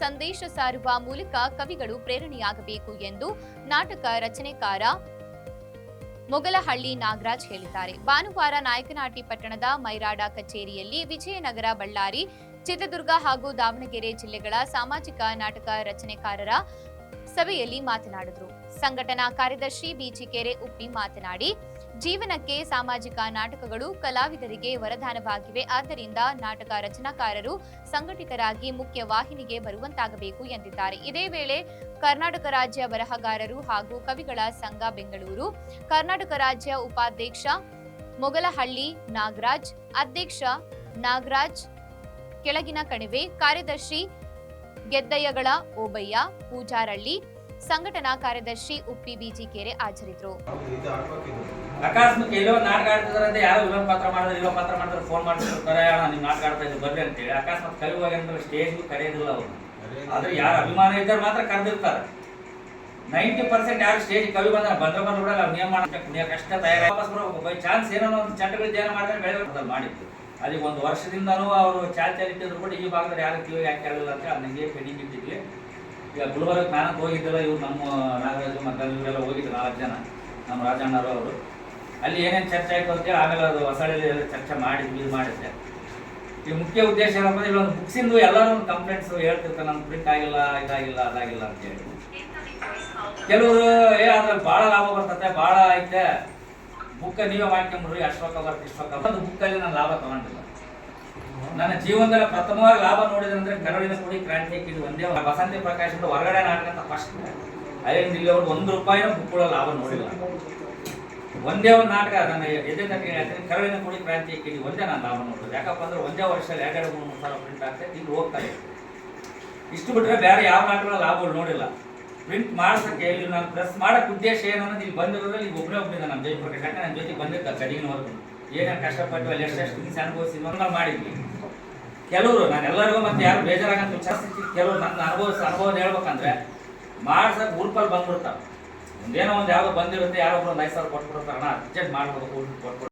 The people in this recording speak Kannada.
ಸಂದೇಶ ಸಾರುವ ಮೂಲಕ ಕವಿಗಳು ಪ್ರೇರಣೆಯಾಗಬೇಕು ಎಂದು ನಾಟಕ ರಚನೆಕಾರ ಮೊಗಲಹಳ್ಳಿ ನಾಗರಾಜ್ ಹೇಳಿದ್ದಾರೆ. ಭಾನುವಾರ ನಾಯಕನಹಟ್ಟಿ ಪಟ್ಟಣದ ಮೈರಾಡ ಕಚೇರಿಯಲ್ಲಿ ವಿಜಯನಗರ ಬಳ್ಳಾರಿ, ಚಿತ್ರದುರ್ಗ ಹಾಗೂ ದಾವಣಗೆರೆ ಜಿಲ್ಲೆಗಳ ಸಾಮಾಜಿಕ ನಾಟಕ ರಚನೆಕಾರರ ಸಭೆಯಲ್ಲಿ ಮಾತನಾಡಿದರು. ಸಂಘಟನಾ ಕಾರ್ಯದರ್ಶಿ ಬಿಜಿಕೆರೆ ಉಪ್ಪಿ ಮಾತನಾಡಿ ಜೀವನಕ್ಕೆ ಸಾಮಾಜಿಕ ನಾಟಕಗಳು ಕಲಾವಿದರಿಗೆ ವರದಾನವಾಗಿವೆ. ಆದ್ದರಿಂದ ನಾಟಕ ರಚನಾಕಾರರು ಸಂಘಟಿತರಾಗಿ ಮುಖ್ಯ ವಾಹಿನಿಗೆ ಬರುವಂತಾಗಬೇಕು ಎಂದಿದ್ದಾರೆ. ಇದೇ ವೇಳೆ ಕರ್ನಾಟಕ ರಾಜ್ಯ ಬರಹಗಾರರು ಹಾಗೂ ಕವಿಗಳ ಸಂಘ ಬೆಂಗಳೂರು, ಕರ್ನಾಟಕ ರಾಜ್ಯ ಉಪಾಧ್ಯಕ್ಷ ಮೊಗಲಹಳ್ಳಿ ನಾಗರಾಜ್, ಅಧ್ಯಕ್ಷ ನಾಗರಾಜ್ ಕೆಳಗಿನ ಕಣಿವೆ, ಕಾರ್ಯದರ್ಶಿ ಗೆದ್ದಯ್ಯಗಳ ಓಬಯ್ಯ, ಪೂಜಾರಳ್ಳಿ ಸಂಘಟನಾ ಕಾರ್ಯದರ್ಶಿ ಉಪ್ಪಿ ಬಿಜಿಕೆರೆ ಹಾಜರಿದ್ದರು ಅಕಸ್ಮಾತ್ ಎಲ್ಲೋ ನಾಟಕ ಆಡ್ತಿದಾರೆ ಅಂತ ಯಾರೋ ವಿಲೋಮ ಪಾತ್ರ ಮಾಡಿದ್ರೆ ಇಲ್ಲೋ ಪಾತ್ರ ಮಾಡಿದ್ರೆ ಫೋನ್ ಅಣ್ಣ, ನೀವು ನಾಟಕ ಆಡ್ತಾ ಇದ್ದೀವಿ ಬರ್ರಿ ಅಂತೇಳಿ. ಅಕಸ್ಮಾತ್ ಕಲಿಯುವಾಗ ಅಂದ್ರೆ ಸ್ಟೇಜ್ಗೂ ಕರೆಯೋದಿಲ್ಲ ಅವರು. ಆದ್ರೆ ಯಾರು ಅಭಿಮಾನ ಇದ್ದಾರೆ ಮಾತ್ರ ಕರೆದಿರ್ತಾರೆ. ನೈಂಟಿ ಪರ್ಸೆಂಟ್ ಯಾರು ಸ್ಟೇಜ್ ಕವಿ ಬಂದ್ರೆ ಬಂದ್ರೆ ಬಂದ್ರೆ ಕೂಡ ನಾವು ನಿಯಮ ಮಾಡಬೇಕು ನೀವು ಕಷ್ಟ, ತಯಾರಿ. ವಾಪಸ್ ಬರೋದು ಬೈ ಚಾನ್ಸ್ ಏನೋ ಒಂದು ಚಟಗಳು ಧ್ಯಾನ ಮಾಡಿದ್ರೆ ಬೆಳೆ ಮಾಡಿತ್ತು ಅದಕ್ಕೆ ಒಂದು ವರ್ಷದಿಂದನೂ ಅವರು ಚಾಲ್ ಚಾಲ್ ಇಟ್ಟಿದ್ರು ಕೂಡ ಈ ಭಾಗದಲ್ಲಿ ಯಾರು ಕಿವಿ ಯಾಕೆ ಆಗಲಿಲ್ಲ ಅಂತ ನನಗೆ ಪೆಂಡಿಂಗ್ ಇಟ್ಟಿದ್ವಿ. ಈಗ ಗುಲ್ಬರ್ಗಕ್ಕೆ ನಾನು ಹೋಗಿದ್ದೆಲ್ಲ, ಇವ್ರು ನಮ್ಮ ನಾಗರಾಜು ಮತ್ತು ಇವರೆಲ್ಲ ಹೋಗಿದ್ರು ನಾಲ್ಕು ಜನ, ನಮ್ಮ ರಾಜಣ್ಣರು ಅವರು. ಅಲ್ಲಿ ಏನೇನು ಚರ್ಚೆ ಆಯಿತು ಅಂತೇಳಿ ಆಮೇಲೆ ಅದು ಹೊಸಳ್ಳಿ ಚರ್ಚೆ ಮಾಡಿ, ಇದು ಮಾಡಿದ್ದೆ. ಈ ಮುಖ್ಯ ಉದ್ದೇಶ ಏನಪ್ಪ ಅಂದ್ರೆ ಇಲ್ಲೊಂದು ಬುಕ್ಸಿಂದು ಎಲ್ಲರೂ ಕಂಪ್ಲೇಂಟ್ಸ್ ಹೇಳ್ತಿರ್ತಾರೆ ನಮ್ಮ ಪ್ರಿಂಟ್ ಆಗಿಲ್ಲ, ಇದಾಗಿಲ್ಲ, ಅದಾಗಿಲ್ಲ ಅಂತೇಳಿ ಕೆಲವರು, ಏ ಅದ್ರಲ್ಲಿ ಭಾಳ ಲಾಭ ಬರ್ತತೆ, ಭಾಳ ಐತೆ ಬುಕ್ಕ ನೀವೇ ಮಾಡ್ಕೊಂಬಿಡ್ರಿ ಇಷ್ಟು ಇಷ್ಟೊಕ್ಕ ಬಂದು ಬುಕ್ಕಲ್ಲಿ ನಾನು ಲಾಭ ತಗೊಂಡಿಲ್ಲ. ನನ್ನ ಜೀವನದಲ್ಲಿ ಪ್ರಥಮವಾಗಿ ಲಾಭ ನೋಡಿದಂದ್ರೆ ಕರಡಿನ ಕೂಡಿ ಕ್ರಾಂತಿ ಇದು ಒಂದೇ ವಸಂತಿ ಪ್ರಕಾಶ್ ಹೊರಗಡೆ ನಾಟಕ ಅಂತ ಫಸ್ಟ್ ಇಲ್ಲಿ ಅವ್ರು ಒಂದು ರೂಪಾಯಿನೂ ಬುಕ್ಕುಳ ಲಾಭ ನೋಡಿಲ್ಲ. ಒಂದೇ ಒಂದು ನಾಟಕ ನನ್ನ ಎದೆ ತಟ್ಟಿ ಹೇಳ್ತೀನಿ ಕೂಡಿ ಕ್ರಾಂತಿ ಕಿಡಿ ಒಂದೇ ನಾನು ಲಾಭ ನೋಡೋದು ಯಾಕಪ್ಪ ಅಂದ್ರೆ ಒಂದೇ ವರ್ಷದಲ್ಲಿ ಎರಡೆರಡು ಮೂರು ಮೂರು ಸಾವಿರ ಪ್ರಿಂಟ್ ಆಗ್ತದೆ ಇಲ್ಲಿ ಹೋಗ್ತಾ ಇದೆ ಇಷ್ಟು ಬಿಟ್ಟರೆ ಬೇರೆ ಯಾವ ನಾಟಕಗಳ ಲಾಭಗಳು ನೋಡಿಲ್ಲ. ಪ್ರಿಂಟ್ ಮಾಡಿಸಕ್ಕೆ ಇಲ್ಲಿ ನಾನು ಪ್ರೆಸ್ ಮಾಡಕ್ಕೆ ಉದ್ದೇಶ ಏನಂದ್ರೆ ಇಲ್ಲಿ ಬಂದಿರೋದ್ರಲ್ಲಿ ಒಬ್ಬರೇ ಒಬ್ಬನೇ ಒಬ್ಬನಿಂದ ನಮ್ಮ ಜಯಪ್ರಕಾಶ್. ಯಾಕೆ ನನ್ನ ಜೊತೆ ಬಂದಿದ್ದ ಗಡಿಗಿನವರೆಗೂ ಏನೇನು ಕಷ್ಟಪಟ್ಟು ಅಲ್ಲಿ ಎಷ್ಟೆಷ್ಟು ಹಿಂಸೆ ಅನುಭವಿಸಿದ್ವಿ ಅಂತ ನಾವು ಮಾಡಿದ್ವಿ. ಕೆಲವರು, ನಾನೆಲ್ಲರಿಗೂ ಮತ್ತೆ ಯಾರು ಬೇಜಾರಾಗಂತ ವಿಚಾರಿಸ್ತಿ ಕೆಲವರು ನನ್ನ ಅನುಭವಿಸ ಅನುಭವ ಹೇಳ್ಬೇಕಂದ್ರೆ ಮಾಡ್ಸಕ್ಕೆ ಊರ್ಪಲ್ಲಿ ಬಂದ್ಬಿಡ್ತಾರೆ ಒಂದೇನೋ ಒಂದು ಯಾವುದೋ ಬಂದಿರುತ್ತೆ, ಯಾರೋ ಒಬ್ಬರು ಒಂದು ಐದು ಅರ್ಜೆಂಟ್ ಮಾಡ್ಬೋದು ಕೊಟ್ಬಿಡ್ತಾರೆ